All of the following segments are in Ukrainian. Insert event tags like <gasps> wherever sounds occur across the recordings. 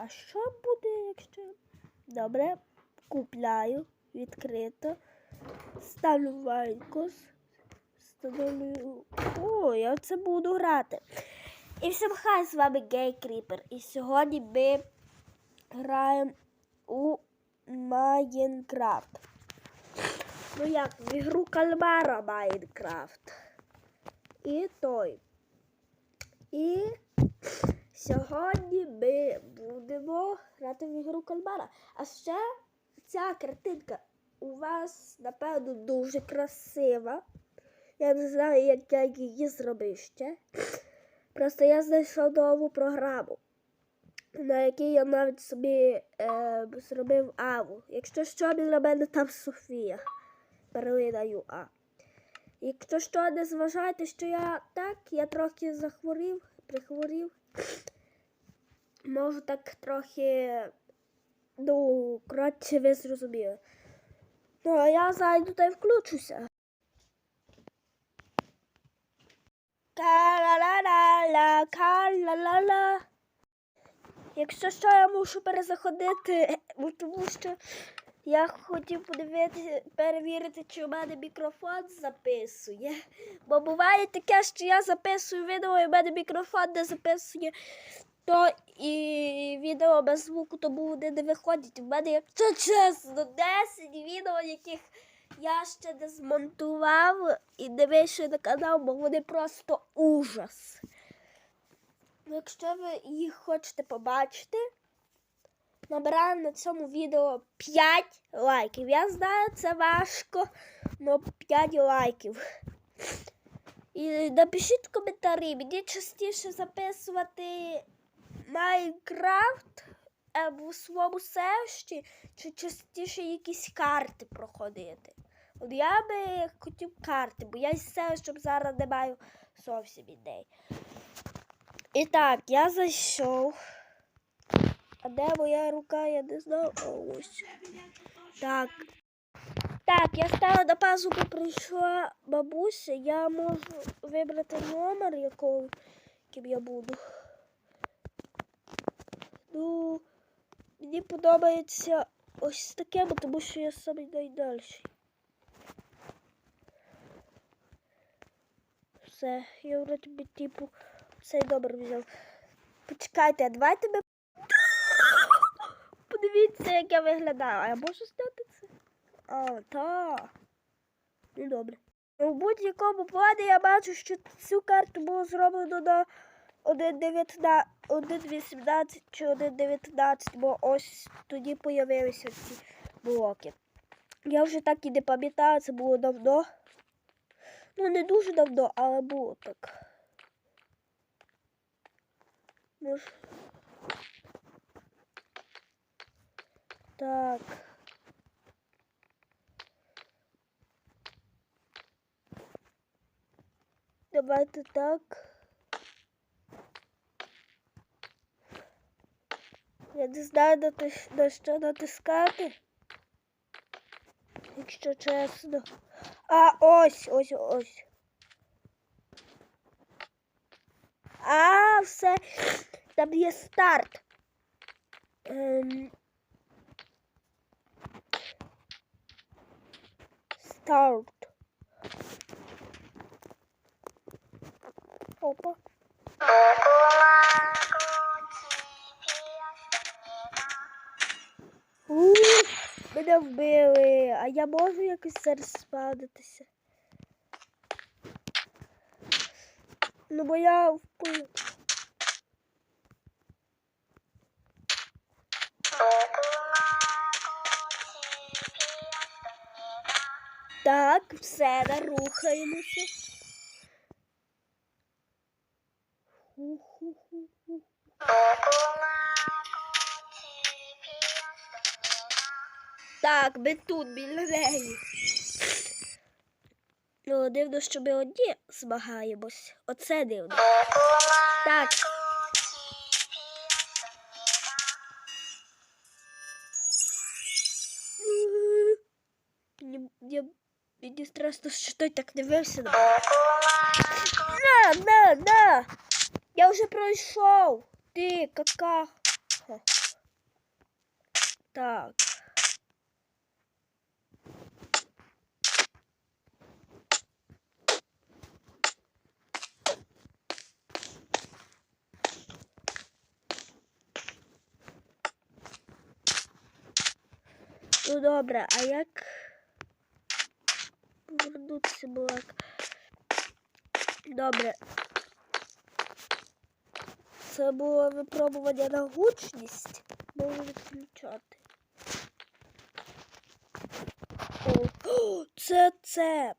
А що буде, якщо. Добре, купляю відкрито. Ставлю вайкос. Встановлюю. О, я це буду грати. І всім хай з вами Гей Кріпер. І сьогодні ми граємо у Майнкрафт. Ну як, в ігру кальмара Майнкрафт. І той. І сьогодні ми будемо грати в ігру кальмара. А ще ця картинка у вас, напевно, дуже красива. Я не знаю, як я її зробив ще. Просто я знайшов нову програму, на якій я навіть собі е, зробив аву. Якщо що, біля мене там Софія. Перлина ЮА. Якщо що, не зважайте, що я так, я трохи захворів, прихворів. Можу так трохи, ну, коротше, ви зрозуміли. Ну, а я зайду та й включуся. Ка-ла-ла-ла-ла, ка-ла-ла-ла. Якщо що, я мушу перезаходити, ну, тому що я хотів подивитися, перевірити, чи у мене мікрофон записує. Бо буває таке, що я записую відео, і в мене мікрофон не записує, то і відео без звуку, тому вони не виходять. У мене, якщо чесно, 10 відео, яких я ще не змонтував і не вийшов на канал, бо вони просто ужас. Ну, Якщо ви їх хочете побачити, набираємо на цьому відео 5 лайків. Я знаю, це важко, але 5 лайків. І напишіть коментарі, мені частіше записувати Майнкрафт е, в своєму селищі, чи частіше якісь карти проходити. От я би хотів карти, бо я із селищем зараз не маю зовсім ідей. І так, я зайшов. Де моя рука, я не знаю. О, ось. Так. Так, я стала на пазуху, прийшла бабуся. Я можу вибрати номер, якого, яким я буду. Ну, мені подобається ось таке, тому що я самий найдальший. Все, я вроді типу, цей номер взяв. Почекайте, а давайте ми. Як я виглядаю. А я можу зняти це? А, так. Ну добре. У будь-якому плані я бачу, що цю карту було зроблено на 1.18 чи 1.19, бо ось тоді появилися ці блоки. Я вже так і не пам'ятаю, це було давно. Ну, не дуже давно, але було так. Може. Так. Давайте так. Я не знаю, на, що натискати. Якщо чесно. А, ось, ось, ось. А, все. Там є старт. Ем... Старт. Опа. Мене вбили, а я можу якось зараз спавнитися. Ну, бо я впив. Так, все. Ху-ху-ху-ху. Так, ми тут біля неї. Ну, дивно, що ми одні змагаємось. Оце дивно. Так. Мені, мені, страшно, що той так на мене. На, на, на! Я вже пройшов. Ти, какаха. Так. Ну добре, а як повернутися блок? Добре. Це було випробування на гучність. Можу відключати. О, <gasps> це це.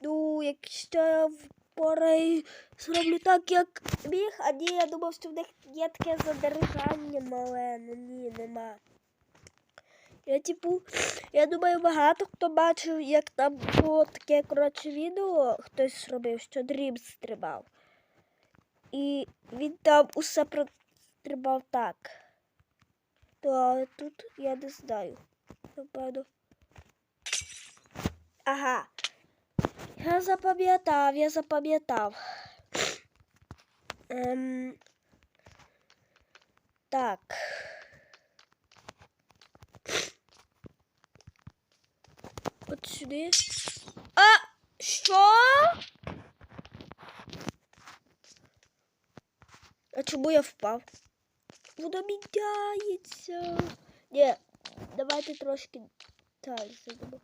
Ну, якщо я впорай зроблю так, як міг, а ні, я думав, що в них є таке задержання мале. Ну ні, нема. Я типу, я думаю, багато хто бачив, як там було таке коротше відео, хтось робив, що дрім стрибав. І він там усе прострибав так. То тут я не знаю. Напевно. Ага. Я запам'ятав, я запам'ятав. Ем... Так. От сюди. А! Що? А чому я впав? Воно міняється. Ні, давайте трошки так зробимо.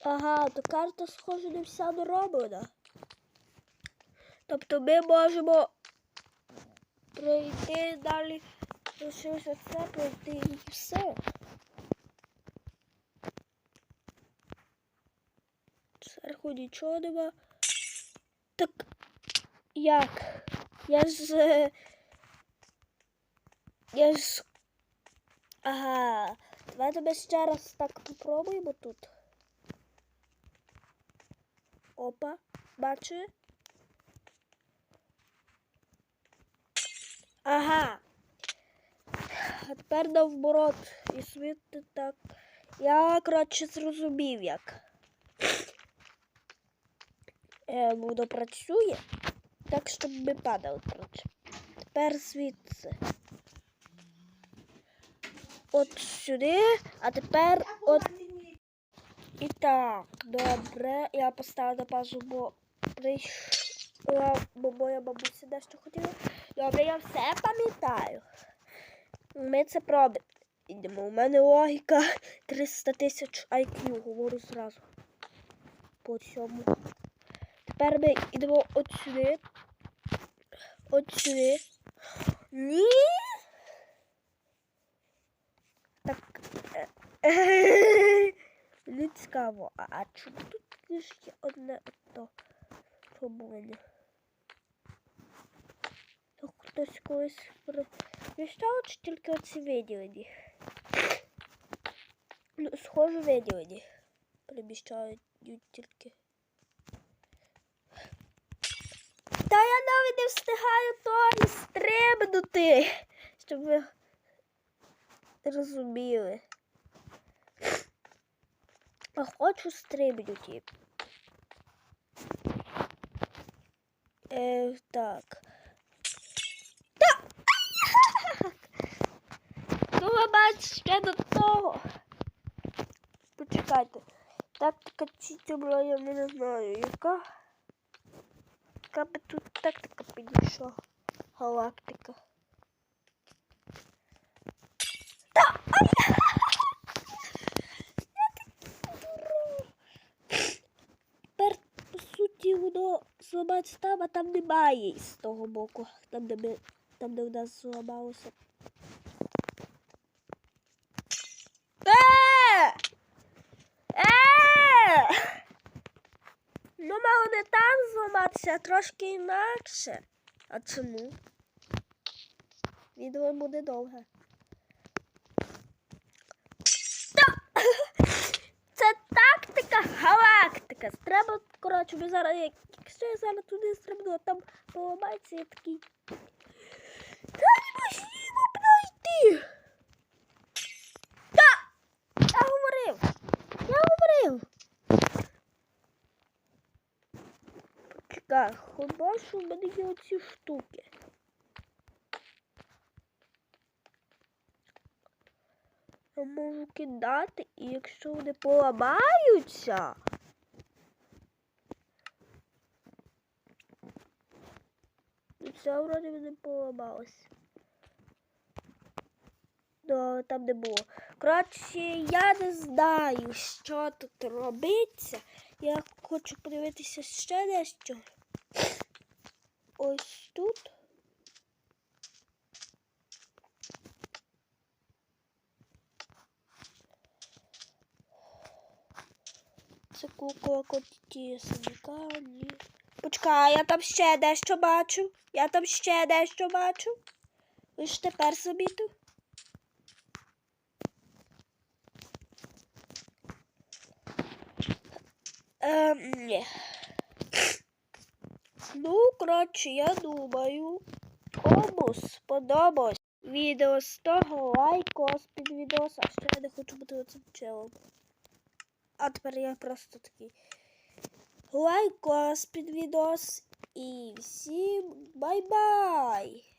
Ага, то карта схоже не вся дороблена. Тобто ми можемо пройти далі, лишилося це пройти і все. Зверху нічого нема. Так як? Я ж. Я ж. Ага. Давайте ми ще раз так попробуємо тут. Опа, бачите? Ага. А тепер навборот. І світи так. Я, коротше, зрозумів як. Е, воно працює. Так, щоб ми падали, коротше. Тепер звідси. От сюди, а тепер от. І так, добре. Я поставила на паузу, бо прийшла, моя бабуся дещо хотіла. Добре, я все пам'ятаю. Ми це пробуємо. У мене логіка <laughs> 300 тисяч IQ, говорю зразу. По цьому. Тепер ми йдемо от сюди. От сюди. Ні. Так. е, <laughs> Мені цікаво, а, чому тут лише є одне то пробування? То хтось колись переміщав, чи тільки оці виділені? Ну, схоже, виділені. Переміщають тільки. Та я навіть не встигаю то стрибнути, щоб ви розуміли. А хочу стрибнути. Е, так. Та! Ну, ви бачите, ще до того. Почекайте. Тактика Чітібла я не знаю, яка. Яка би тут тактика підійшла? Галактика. Та! Ай! <laughs> Суті, воно зламається там, а там немає із того боку. Там, де ми, там, де в нас зламалося. Е! Е! Ну, мало не а трошки інакше. А чому? Відео буде довге. <laughs> Це тактика галактика. Треба, коротше, ми зараз, якщо я зараз туди стрибну, там поламається, я такий. Та неможливо пройти. Та! Я говорив. Я говорив. Так, хіба що в мене є оці штуки. Я можу кидати, і якщо вони поламаються. Це вроді не поламалося. Ну, там не було. Коротше, я не знаю, що тут робиться. Я хочу подивитися ще дещо. Ось тут. Це кукла коті синяка, ні. Почекай, я там ще дещо бачу. Я там ще дещо бачу. Ви ж тепер замітив? Ем, ні. Ну, коротше, я думаю, кому сподобалось відео з того лайкос під відео, а ще я не хочу бути оцим челом. А тепер я просто такий лайкос під відео І всім бай-бай!